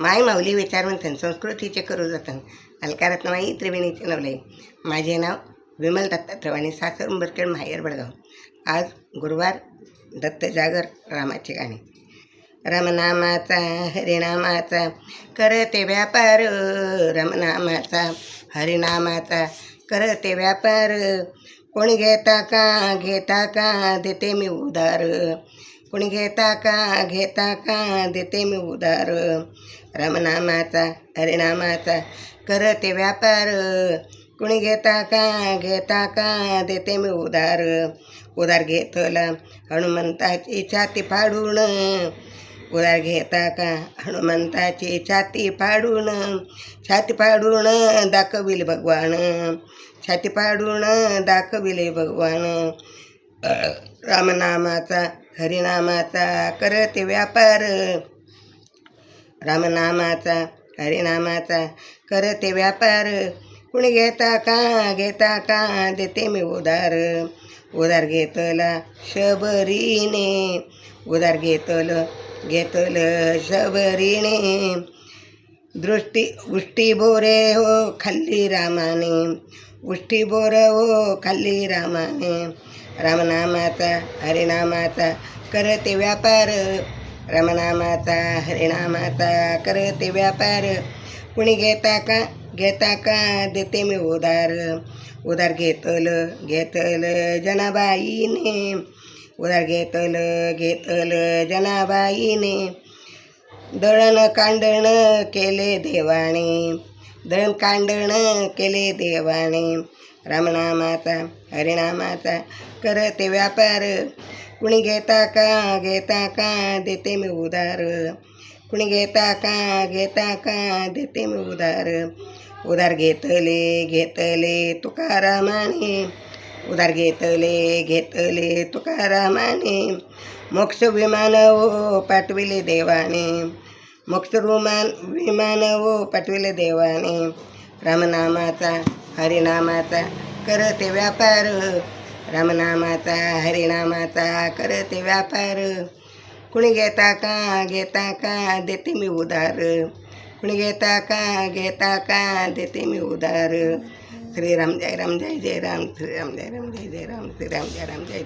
माय माऊली विचारवंतन संस्कृतीचे करू जतन. अलकारत्नमाई त्रिवेणीचे नवले माझे नाव विमल दत्ता त्रिवाणी सासर उंबरखेड माहेर बडगाव. आज गुरुवार दत्त जागर रामाचे गाणे. रमनामाचा हरिनामाचा करते व्यापार रमनामाचा हरिनामाचा करते व्यापार. कोणी घेता का घेता का देते मी उदार कोणी घेता का घेता का? देते मी उदार. रामनामाचा हरिनामाचा करते व्यापार. कुणी घेता का घेता का? देते मी उदार. उदार घेतला हनुमंताची छाती फाडून. उदार घेता का हनुमंताची छाती फाडून. छाती फाडून दाखविल भगवान. छाती फाडून दाखविले भगवान. रामनामाचा हरिनामाचा करते व्यापार. रामनामाचा हरिनामाचा करते व्यापार. कुणी घेता का घेता का देते मी उदार उदार घेतला शबरीने उदार घेतलं घेतलं शबरीने. दृष्टी उष्टी बोरे हो खाल्ली रामाने. उष्टी बोर हो खाल्ली रामाने. रामनामाचा हरिनामाचा करते व्यापार. रामनामाचा हरिणामाचा करते व्यापार. कुणी घेता का? घेता का? देते मी उदार उदार घेतलं घेतलं जनाबाईने. उदार घेतलं घेतलं जनाबाईने. दळण कांडण केले देवाने. दळण कांडण केले देवाने. रामनामाचा हरिणामाचा करते व्यापार. कुणी घेता का घेता का देते मी उदार कुणी घेता का घेता का देते मी उदार उदार घेतले घेतले तुकारामाने उदार घेतले घेतले तुकारामाने मोक्ष विमान ओ पाठविले देवाने मोक्ष रुमान विमान ओ पाठविले देवाने रामनामाचा हरिनामाचा करते व्यापार रामनामाचा हरिनामाचा करते व्यापार. कुणी घेता का घेता का देते मी उदार कुणी घेता का घेता का देते मी उदार श्रीराम जय राम जय जय राम श्रीराम जय राम जय जय राम श्रीराम जय राम जय जय